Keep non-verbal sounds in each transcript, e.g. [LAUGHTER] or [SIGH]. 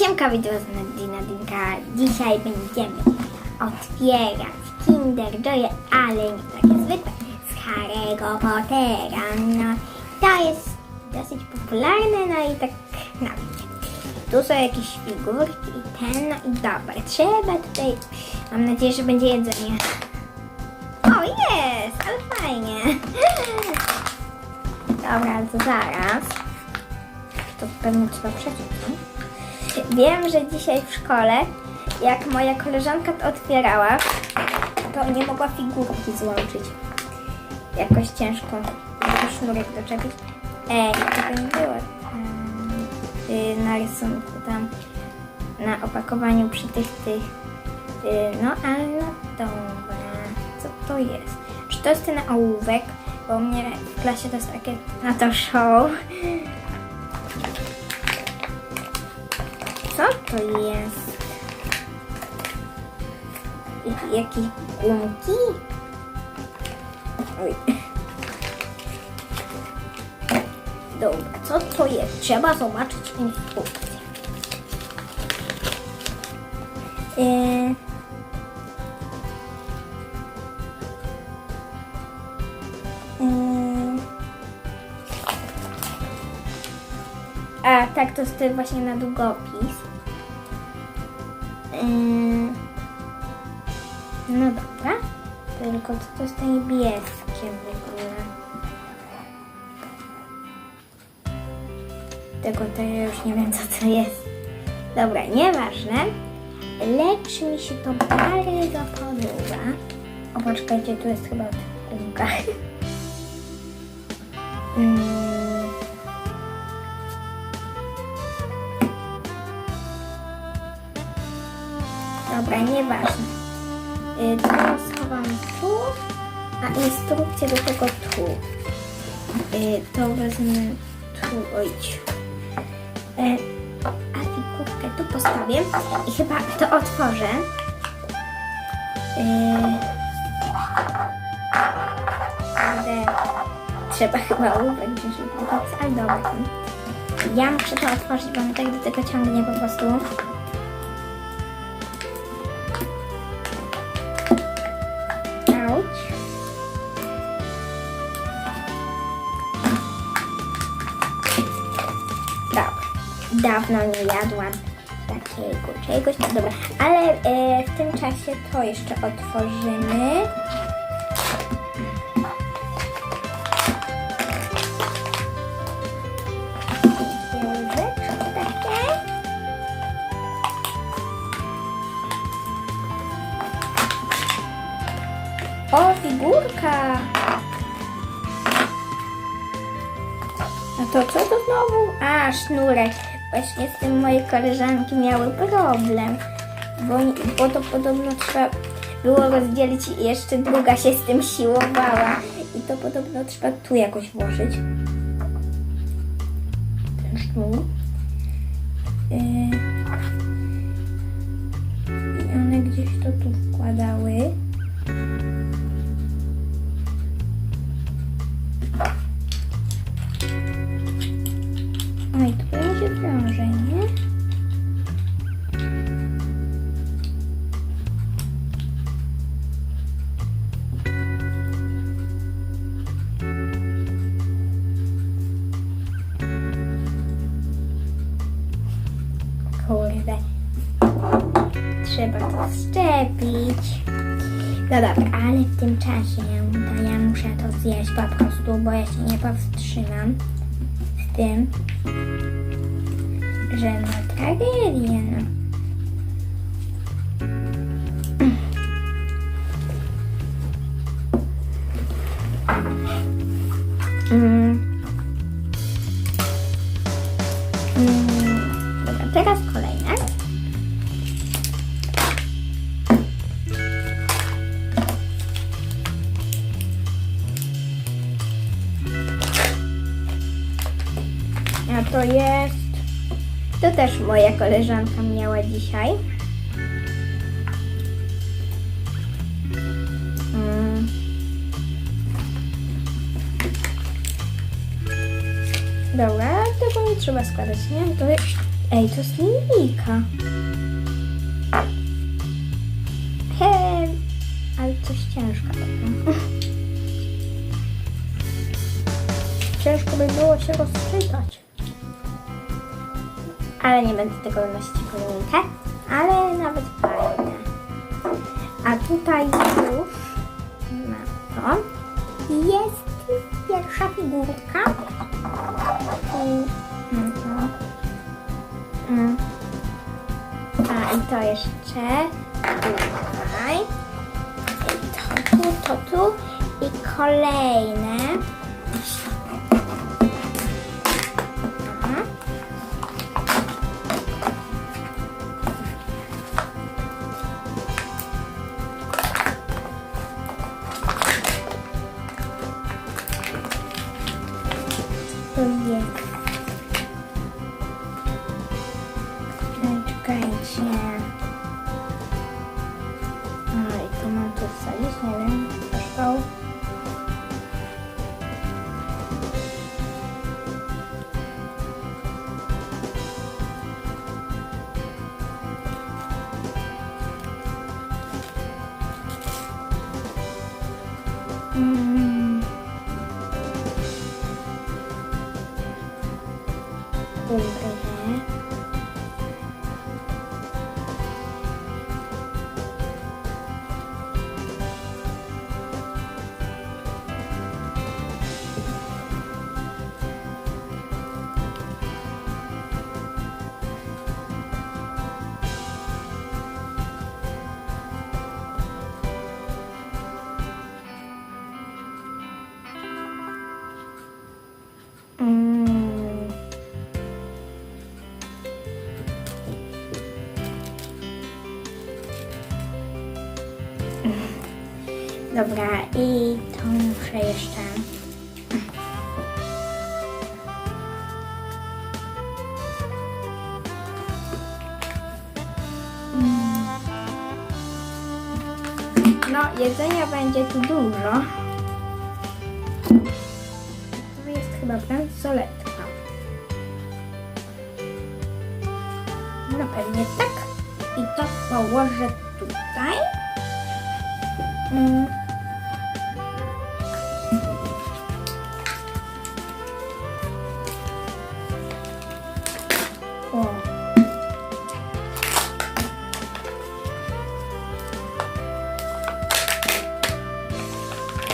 Siemka wideo z Nadina Dinka. Dzisiaj będziemy otwierać Kinder Joy, ale nie takie zwykłe, z Harry'ego Pottera. No, to jest dosyć popularne, no i tak no. Tu są jakieś figurki i ten, no i dobra, trzeba tutaj, mam nadzieję, że będzie jedzenie. O, jest, ale fajnie. [LAUGHS] Dobra, to zaraz. To pewnie trzeba przeczytać. Wiem, że dzisiaj w szkole, jak moja koleżanka to otwierała, to nie mogła figurki złączyć. Jakoś ciężko żeby sznurek doczepić. Ej, tego nie było tam, y, na rysunku, tam na opakowaniu przy tych, tych. y, no ale no dobra, co to jest? Czy to jest ten ołówek? Bo u mnie w klasie to jest takie na to show. Co to jest? Jakieś gumki? Oj. Dobra, co to jest? Trzeba zobaczyć instrukcję. Yy... A, tak, to jest właśnie na długopis. Yy... No dobra. Tylko co to jest to niebieskie w ogóle? Tego to ja już nie wiem co to jest. Dobra, nieważne. Lecz mi się to bardzo podoba. O, poczekajcie, tu jest chyba gumka. [LAUGHS] Mm. Dobra, nieważne. Y, To schowam tu, a instrukcję do tego tu. Y, To wezmę tu, oj. Y, A figurkę tu postawię i chyba to otworzę. Y, Ale trzeba chyba wziąć, żeby to ale dobra. Ja muszę to otworzyć, bo mnie tak do tego ciągnie po prostu. Auć. Dobra. Dawno nie jadłam takiego czegoś. No dobra, ale e, w tym czasie to jeszcze otworzymy. Figurka! A to co to znowu? A, sznurek. Właśnie z tym moje koleżanki miały problem, bo, bo to podobno trzeba było rozdzielić i jeszcze druga się z tym siłowała. I to podobno trzeba tu jakoś włożyć. Ten sznur. Yy. I one gdzieś to tu wkładały. To będzie wiąże, nie? Kurde. Trzeba to szczepić. No dobra, ale w tym czasie to ja muszę to zjeść po prostu, bo ja się nie powstrzymam z tym, że no tragedia, no. Teraz kolejne. A to jest. Też moja koleżanka miała dzisiaj. Mm. Dobra, tego nie trzeba składać, nie? To jest Ej, to jest linijka. Hej, ale coś ciężka. [LAUGHS] Ciężko by było się rozczytać. Ale nie będę tego nosić linijkę. Ale nawet fajne. A tutaj już na to jest pierwsza figurka. I. Mm. A i to jeszcze tutaj. I to tu, to tu. I kolejne. To Dobra, i to muszę jeszcze. Mm. No, jedzenia będzie tu dużo. To jest chyba bransoletka. No pewnie tak. I to położę tutaj. O.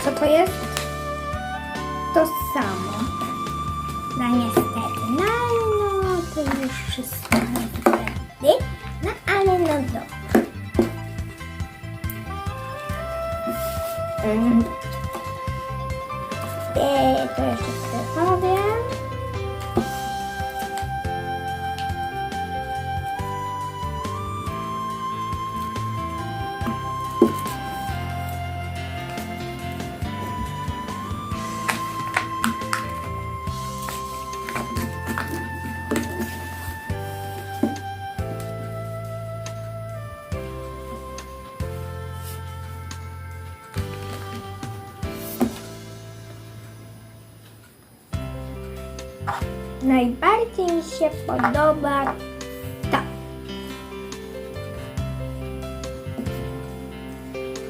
Co to jest? To samo. No niestety. No no, to już wszystko Najbardziej mi się podoba ta.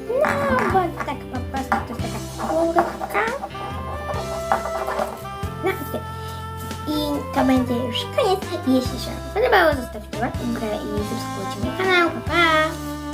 No, bo tak po prostu to jest taka skórka. No i ty. I to będzie już koniec. Jeśli się podobało, zostawcie łapkę w górę i subskrypcję